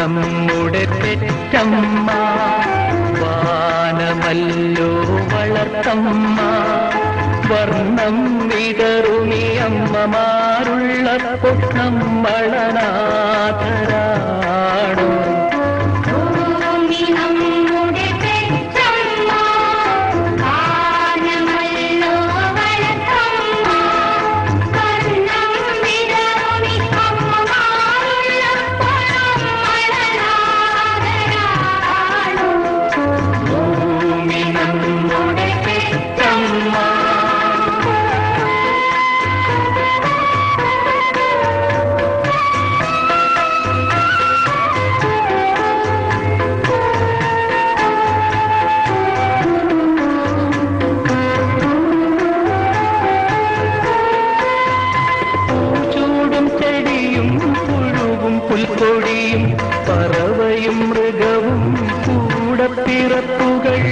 നമ്മുടെ പെറ്റമ്മ വാനമല്ലോ വളർത്തമ്മ വർണം വിതറുണി അമ്മമാരുള്ള പൊട്ടം വളനാഥരാണോ കൂടപ്പിറപ്പുകൾ